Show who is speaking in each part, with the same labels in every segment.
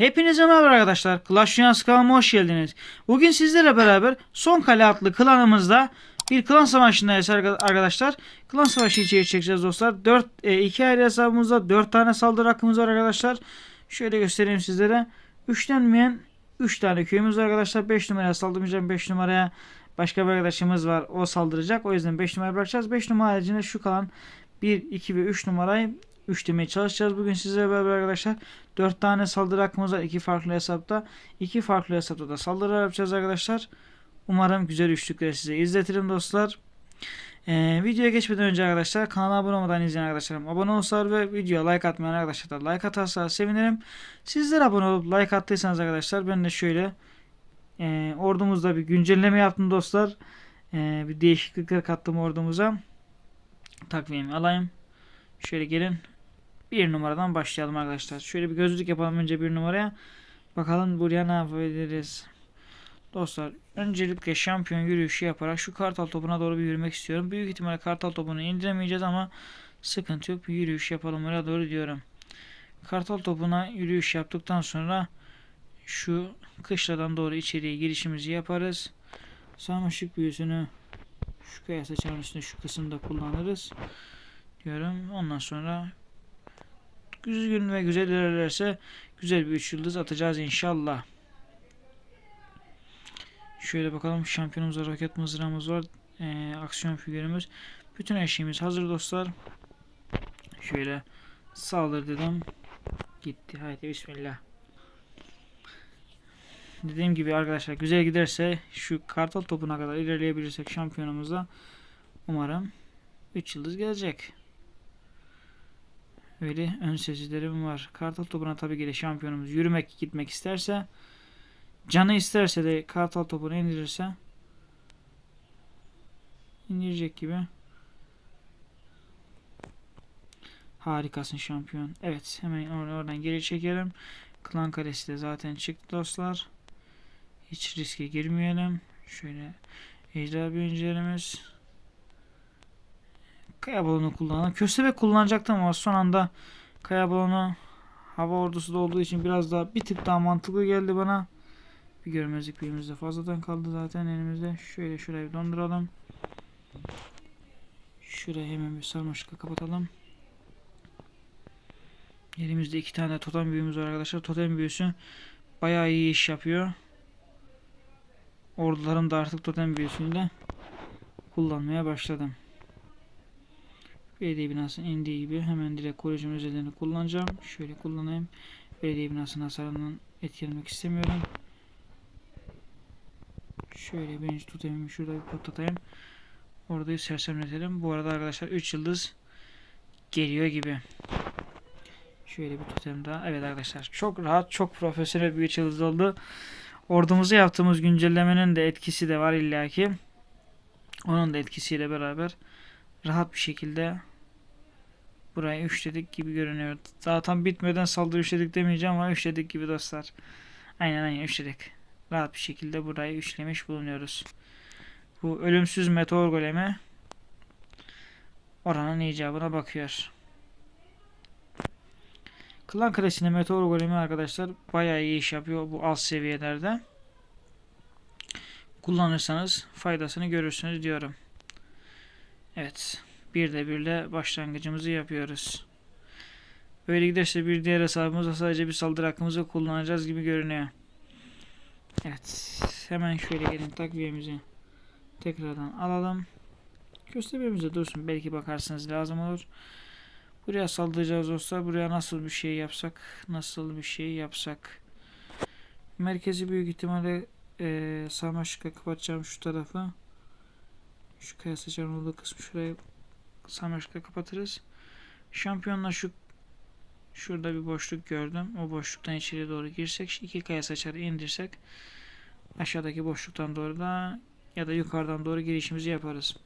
Speaker 1: Hepinize merhaba arkadaşlar. Clash Royale kanalıma hoş geldiniz. Bugün sizlerle beraber son kale adlı klanımızda bir klan savaşındayız arka- arkadaşlar. Klan savaşı içeri çekeceğiz dostlar. 4 e, iki ayrı hesabımızda 4 tane saldırı hakkımız var arkadaşlar. Şöyle göstereyim sizlere. Üçlenmeyen 3 tane köyümüz var arkadaşlar. 5 numaraya saldırmayacağım. 5 numaraya başka bir arkadaşımız var. O saldıracak. O yüzden 5 numaraya bırakacağız. 5 numara haricinde şu kalan 1, 2 ve 3 numarayı 3 demeye çalışacağız bugün sizlerle beraber arkadaşlar. 4 tane saldırı hakkımız var. 2 farklı hesapta. 2 farklı hesapta da saldırı yapacağız arkadaşlar. Umarım güzel üçlükleri size izletirim dostlar. Ee, videoya geçmeden önce arkadaşlar kanala abone olmadan izleyen arkadaşlarım abone olsalar ve videoya like atmayan arkadaşlar da like atarsa sevinirim. Sizler abone olup like attıysanız arkadaşlar ben de şöyle e, ordumuzda bir güncelleme yaptım dostlar. E, bir değişiklikler kattım ordumuza. Takviyemi alayım. Şöyle gelin. Bir numaradan başlayalım arkadaşlar. Şöyle bir gözlük yapalım önce bir numaraya. Bakalım buraya ne yapabiliriz. Dostlar öncelikle şampiyon yürüyüşü yaparak şu kartal topuna doğru bir yürümek istiyorum. Büyük ihtimalle kartal topunu indiremeyeceğiz ama sıkıntı yok. Bir yürüyüş yapalım oraya doğru diyorum. Kartal topuna yürüyüş yaptıktan sonra şu kışladan doğru içeriye girişimizi yaparız. Sarmaşık büyüsünü şu kaya saçağın üstünde şu kısımda kullanırız diyorum. Ondan sonra düzgün ve güzel ilerlerse güzel bir 3 yıldız atacağız inşallah. Şöyle bakalım şampiyonumuzda roket mızrağımız var. Ee, aksiyon figürümüz. Bütün her şeyimiz hazır dostlar. Şöyle saldır dedim. Gitti. Haydi bismillah. Dediğim gibi arkadaşlar güzel giderse şu kartal topuna kadar ilerleyebilirsek şampiyonumuzda umarım 3 yıldız gelecek. Öyle ön sezgilerim var. Kartal topuna tabii ki de şampiyonumuz yürümek gitmek isterse canı isterse de kartal topunu indirirse indirecek gibi. Harikasın şampiyon. Evet hemen or- oradan geri çekelim. Klan karesi de zaten çıktı dostlar. Hiç riske girmeyelim. Şöyle ejderha büyüncülerimiz. Kaya balonu kullanalım. Köstebek kullanacaktım ama son anda kaya balonu hava ordusu da olduğu için biraz daha bir tık daha mantıklı geldi bana. Bir görmezlik birimiz de fazladan kaldı zaten elimizde. Şöyle şurayı bir donduralım. Şurayı hemen bir sarmaşıkla kapatalım. Elimizde iki tane totem büyümüz var arkadaşlar. Totem büyüsü bayağı iyi iş yapıyor. Ordularım da artık totem büyüsünü de kullanmaya başladım. Belediye binasının indiği gibi hemen direkt koruyucunun özelliğini kullanacağım. Şöyle kullanayım. Belediye binasının hasarından etkilemek istemiyorum. Şöyle birinci totemimi şurada bir patlatayım. Orayı sersemletelim. Bu arada arkadaşlar 3 yıldız geliyor gibi. Şöyle bir totem daha. Evet arkadaşlar çok rahat çok profesyonel bir 3 yıldız oldu. Ordumuza yaptığımız güncellemenin de etkisi de var illaki. Onun da etkisiyle beraber rahat bir şekilde burayı üçledik gibi görünüyor. Zaten bitmeden saldırı üçledik demeyeceğim ama üçledik gibi dostlar. Aynen aynen üçledik. Rahat bir şekilde burayı üçlemiş bulunuyoruz. Bu ölümsüz meteor golemi oranın icabına bakıyor. Klan Kalesi'nde meteor golemi arkadaşlar bayağı iyi iş yapıyor bu alt seviyelerde. Kullanırsanız faydasını görürsünüz diyorum. Evet. Bir de bir de başlangıcımızı yapıyoruz. Böyle giderse bir diğer hesabımızda sadece bir saldırı hakkımızı kullanacağız gibi görünüyor. Evet. Hemen şöyle gelin takviyemizi tekrardan alalım. Köstebeğimize dursun. Belki bakarsınız lazım olur. Buraya saldıracağız dostlar. Buraya nasıl bir şey yapsak? Nasıl bir şey yapsak? Merkezi büyük ihtimalle e, sarmaşıkla kapatacağım şu tarafı. Şu kaya saçarın olduğu kısmı şurayı sarmaşıkla kapatırız. Şampiyonla şu şurada bir boşluk gördüm. O boşluktan içeri doğru girsek iki kaya saçarı indirsek aşağıdaki boşluktan doğru da ya da yukarıdan doğru girişimizi yaparız.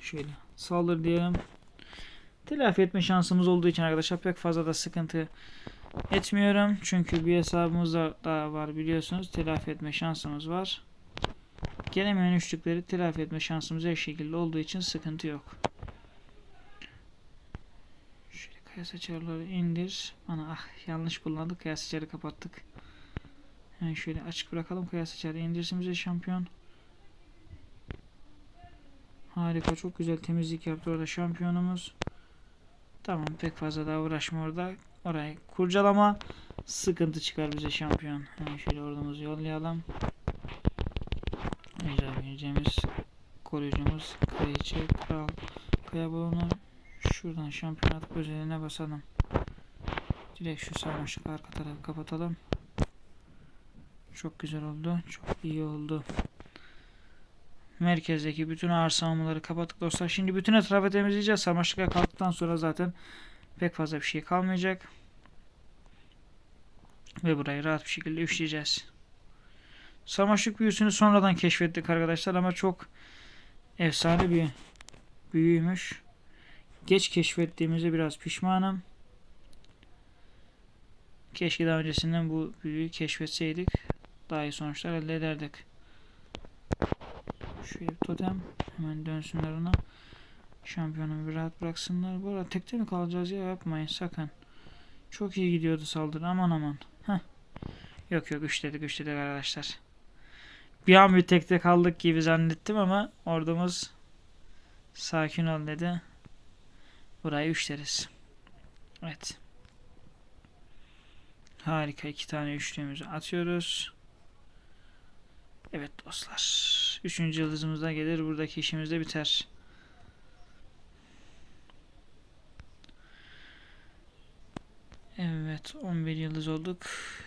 Speaker 1: Şöyle saldır diyelim. Telafi etme şansımız olduğu için arkadaşlar pek fazla da sıkıntı etmiyorum. Çünkü bir hesabımız da daha var biliyorsunuz. Telafi etme şansımız var. Gelemeyen üçlükleri telafi etme şansımız her şekilde olduğu için sıkıntı yok. Şöyle Kıyas açarları indir. Ana ah yanlış kullandık. Kıyas açarı kapattık. Hemen şöyle açık bırakalım. Kıyas açarı indirsin bize şampiyon. Harika çok güzel temizlik yaptı orada şampiyonumuz. Tamam pek fazla daha uğraşma orada. Orayı kurcalama. Sıkıntı çıkar bize şampiyon. Hemen şöyle ordumuzu yollayalım. Ejder bineceğimiz koruyucumuz kraliçe kral kaya balonu şuradan şampiyonat özeline basalım. Direkt şu sarmaşık arka tarafı kapatalım. Çok güzel oldu. Çok iyi oldu. Merkezdeki bütün ağır savunmaları kapattık dostlar. Şimdi bütün etrafı temizleyeceğiz. Sarmaşıklar kalktıktan sonra zaten pek fazla bir şey kalmayacak. Ve burayı rahat bir şekilde üçleyeceğiz. Sarmaşık büyüsünü sonradan keşfettik arkadaşlar ama çok efsane bir büyüymüş. Geç keşfettiğimize biraz pişmanım. Keşke daha öncesinden bu büyüyü keşfetseydik. Daha iyi sonuçlar elde ederdik. Bir totem. Hemen dönsünler ona. Şampiyonumu bir rahat bıraksınlar. Bu arada tekte mi kalacağız ya yapmayın sakın. Çok iyi gidiyordu saldırı aman aman. Heh. Yok yok üçledik üçledik arkadaşlar. Bir an bir tekte kaldık gibi zannettim ama ordumuz sakin ol dedi. Burayı üçleriz. Evet. Harika iki tane üçlüğümüzü atıyoruz. Evet dostlar. Üçüncü yıldızımız da gelir. Buradaki işimiz de biter. Evet 11 yıldız olduk.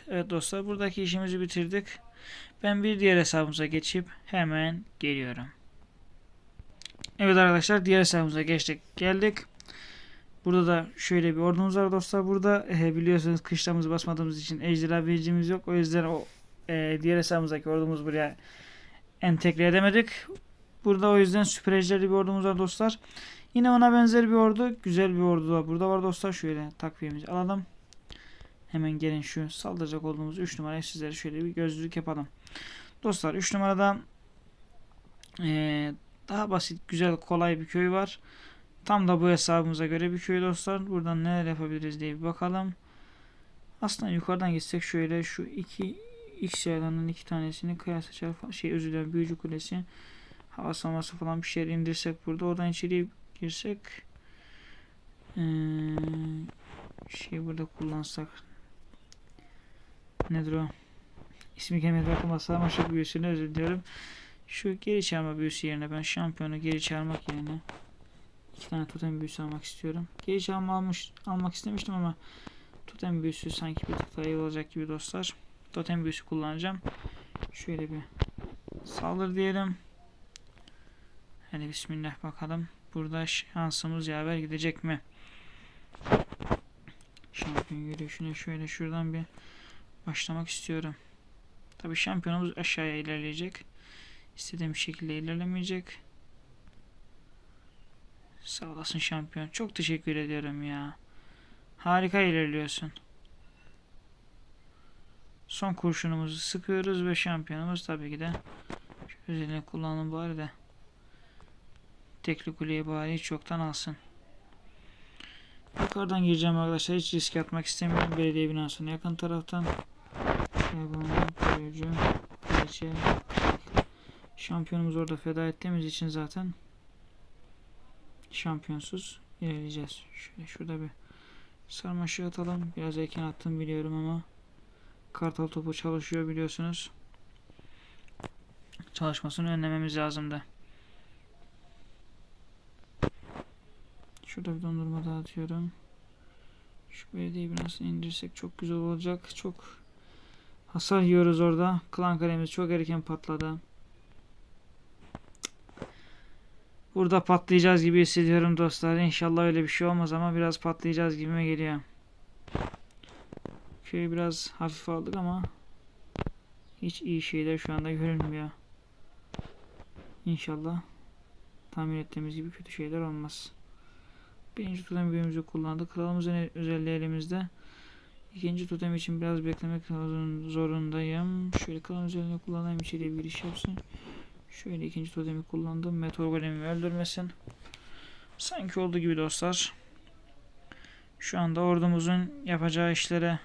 Speaker 1: Evet dostlar buradaki işimizi bitirdik. Ben bir diğer hesabımıza geçip hemen geliyorum. Evet arkadaşlar diğer hesabımıza geçtik. Geldik. Burada da şöyle bir ordumuz var dostlar. Burada e, biliyorsunuz kışlamızı basmadığımız için ejderha vericimiz yok. O yüzden o e, diğer hesabımızdaki ordumuz buraya entegre edemedik. Burada o yüzden süper ejderli bir ordumuz var dostlar. Yine ona benzer bir ordu. Güzel bir ordu da burada var dostlar. Şöyle takviyemizi alalım. Hemen gelin şu saldıracak olduğumuz 3 numarayı sizlere şöyle bir gözlük yapalım. Dostlar 3 numarada ee, daha basit, güzel, kolay bir köy var. Tam da bu hesabımıza göre bir köy dostlar. Buradan neler yapabiliriz diye bir bakalım. Aslında yukarıdan gitsek şöyle şu iki X yaylanın iki tanesini kıyas açar şey özür dilerim büyücü kulesi hava savunması falan bir şeyler indirsek burada oradan içeriye girsek ee, şey burada kullansak nedir o? İsmi gelmedi bakma sarmaşık büyüsünü özür diliyorum. Şu geri çağırma büyüsü yerine ben şampiyonu geri çağırmak yerine iki tane totem büyüsü almak istiyorum. Geri çağırma almış, almak istemiştim ama totem büyüsü sanki bir tık daha iyi olacak gibi dostlar. Totem büyüsü kullanacağım. Şöyle bir saldır diyelim. Hadi bismillah bakalım. Burada şansımız yaver gidecek mi? Şampiyon yürüyüşüne şöyle şuradan bir başlamak istiyorum. Tabi şampiyonumuz aşağıya ilerleyecek. İstediğim şekilde ilerlemeyecek. Sağ olasın şampiyon. Çok teşekkür ediyorum ya. Harika ilerliyorsun. Son kurşunumuzu sıkıyoruz ve şampiyonumuz tabii ki de özelliğini kullanın bari de tekli kuleye bari hiç çoktan alsın. Yukarıdan gireceğim arkadaşlar. Hiç risk atmak istemiyorum. Belediye binasına yakın taraftan. Kaybolma, koruyucu, kraliçe, Şampiyonumuzu orada feda ettiğimiz için zaten şampiyonsuz ilerleyeceğiz. Şöyle şurada bir sarmaşık atalım. Biraz erken attım biliyorum ama kartal topu çalışıyor biliyorsunuz. Çalışmasını önlememiz lazımdı. Şurada bir dondurma dağıtıyorum. Şu belediye binasını indirsek çok güzel olacak. Çok hasar yiyoruz orada. Klan kalemiz çok erken patladı. Burada patlayacağız gibi hissediyorum dostlar. İnşallah öyle bir şey olmaz ama biraz patlayacağız gibime geliyor. Köyü biraz hafif aldık ama hiç iyi şeyler şu anda görünmüyor. İnşallah tahmin ettiğimiz gibi kötü şeyler olmaz. Birinci totem büyümüzü kullandık. Kralımızın özelliği elimizde. İkinci totem için biraz beklemek zorundayım. Şöyle kralın özelliğini kullanayım içeriye bir giriş yapsın. Şöyle ikinci totemi kullandım. Meteor golemi öldürmesin. Sanki olduğu gibi dostlar. Şu anda ordumuzun yapacağı işlere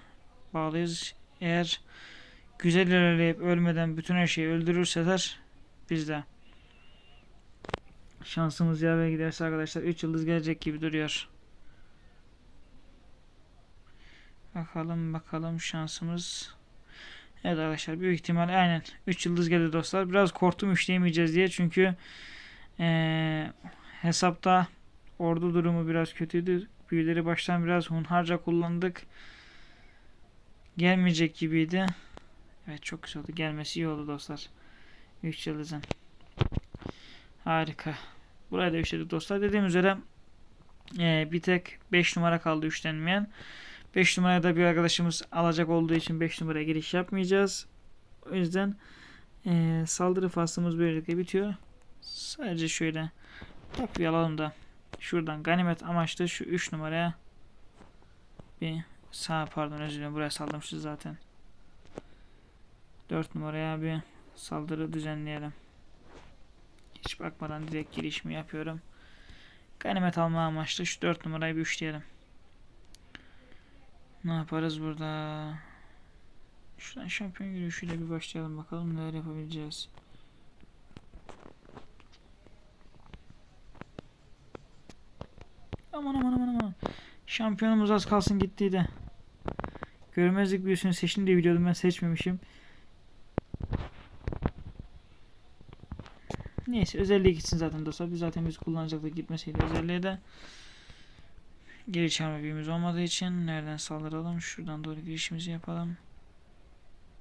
Speaker 1: bağlıyız. Eğer güzel ilerleyip ölmeden bütün her şeyi öldürürseler biz de şansımız yaver giderse arkadaşlar 3 yıldız gelecek gibi duruyor. Bakalım bakalım şansımız. Evet arkadaşlar büyük ihtimal aynen 3 yıldız geldi dostlar. Biraz korktum işleyemeyeceğiz diye çünkü eee, hesapta ordu durumu biraz kötüydü. Büyüleri baştan biraz hunharca kullandık. Gelmeyecek gibiydi. Evet çok güzel oldu. Gelmesi iyi oldu dostlar. 3 yıldızın. Harika. Buraya da işledik dostlar. Dediğim üzere eee, bir tek 5 numara kaldı üçlenmeyen. 5 numaraya da bir arkadaşımız alacak olduğu için 5 numaraya giriş yapmayacağız. O yüzden eee, saldırı faslımız böylelikle bitiyor. Sadece şöyle takviye alalım da şuradan ganimet amaçlı şu 3 numaraya bir sağ pardon özür dilerim buraya saldırmışız zaten. 4 numaraya bir saldırı düzenleyelim. Hiç bakmadan direkt girişimi yapıyorum. Ganimet alma amaçlı şu 4 numarayı bir üçleyelim. Ne yaparız burada? Şuradan şampiyon yürüyüşüyle bir başlayalım bakalım neler yapabileceğiz. Aman aman aman aman. Şampiyonumuz az kalsın gittiydi. Görmezlik büyüsünü seçin diye biliyordum ben seçmemişim. Neyse özelliğe gitsin zaten dostlar. Biz zaten biz kullanacaktık gitmeseydi özelliğe de. Geri çağırma büyümüz olmadığı için nereden saldıralım? Şuradan doğru girişimizi yapalım.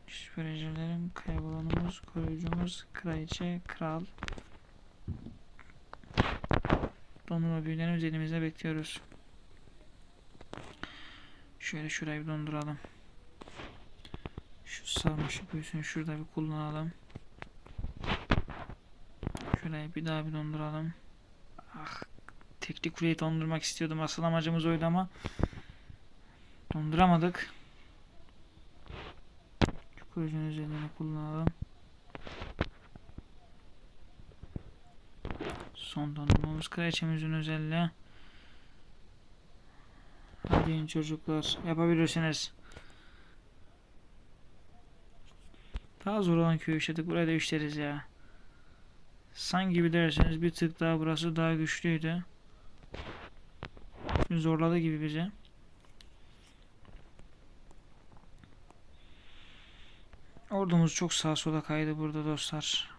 Speaker 1: Şüphecilerim, kaybolanımız, koruyucumuz, kraliçe, kral. Dondurma büyülerimiz elimizde bekliyoruz. Şöyle şurayı bir donduralım. Şu sarmaşık büyüsünü şurada bir kullanalım. Şurayı bir daha bir donduralım. Ah tekli kuleyi dondurmak istiyordum. Asıl amacımız oydu ama donduramadık. Şu koruyucunun üzerine kullanalım. Son dondurmamız kraliçemizin özelliği. Hadi çocuklar yapabilirsiniz. Daha zor olan köy işledik. Buraya da işleriz ya. Sanki bir derseniz bir tık daha burası daha güçlüydü. Zorladı gibi bize. Ordumuz çok sağa sola kaydı burada dostlar.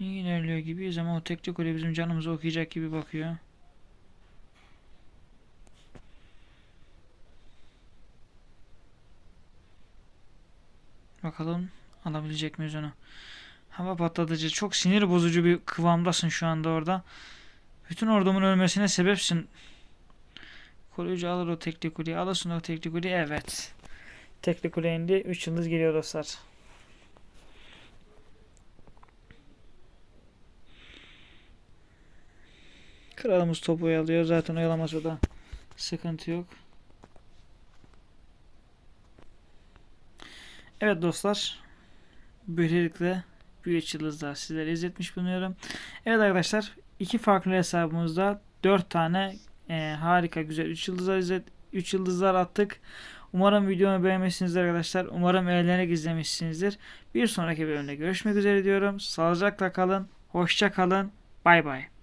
Speaker 1: İyi ilerliyor gibiyiz ama o tekli kule bizim canımızı okuyacak gibi bakıyor. Bakalım alabilecek miyiz onu? Hava patlatıcı çok sinir bozucu bir kıvamdasın şu anda orada. Bütün ordumun ölmesine sebepsin. Koruyucu alır o tekli kuleyi. Alırsın o tekli kuleyi. Evet. Tekli kule indi. 3 yıldız geliyor dostlar. Kralımız topu oyalıyor. Zaten oyalamasa da sıkıntı yok. Evet dostlar. Böylelikle bir üç yıldızlar sizlere izletmiş bulunuyorum. Evet arkadaşlar iki farklı hesabımızda 4 tane e, harika güzel 3 yıldızlar izlet 3 yıldızlar attık. Umarım videomu beğenmişsinizdir arkadaşlar. Umarım eğlenerek izlemişsinizdir. Bir sonraki bölümde görüşmek üzere diyorum. Sağlıcakla kalın. Hoşça kalın. Bay bay.